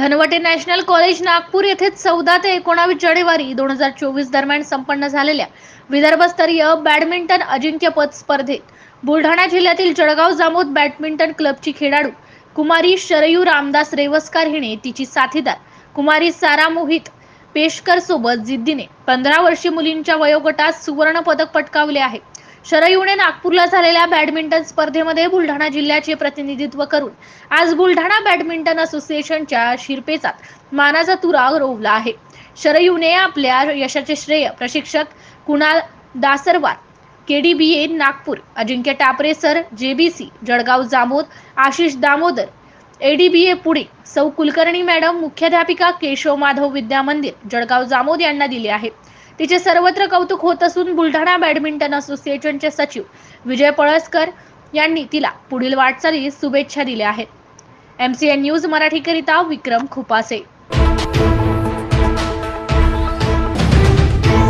Dhanwate national college Nagpur येथे चौदा ते एकोणावीस जानेवारी दोन हजार चोवीस दरम्यान संपन्न झालेल्या विदर्भस्तरीय बॅडमिंटन अजिंक्यपद स्पर्धेत बुलढाणा जिल्ह्यातील जळगाव जामोद बॅडमिंटन क्लबची खेळाडू कुमारी शरयू रामदास रेवस्कार हिने तिची साथीदार कुमारी सारा मोहित पेशकर सोबत जिद्दीने पंधरा वर्षीय मुलींच्या वयोगटात सुवर्ण पदक पटकावले आहे. शरयूने नागपूरला झालेल्या बॅडमिंटन स्पर्धेमध्ये बुलढाणा जिल्ह्याचे प्रतिनिधित्व करून आज बुलढाणा बॅडमिंटन असोसिएशनच्या शिरपेचात मानाचा तुरा रोवला आहे. शरयूने आपल्या यशाचे श्रेय प्रशिक्षक Kunal Dasarwar KDBA Nagpur Ajinkya Tapare sir JBC Jalgaon Jamod Ashish Damodar ADBA Pune सौ कुलकर्णी मॅडम मुख्याध्यापिका केशव माधव विद्या मंदिर जळगाव जामोद यांना दिले आहे तिचे सर्वत्र कौतुक होत असून बुलढाणा बॅडमिंटन असोसिएशनचे सचिव विजय पळसकर यांनी तिला पुढील वाटचालीस शुभेच्छा दिल्या आहेत. एमसीएन न्यूज मराठीकरिता विक्रम खुपासे.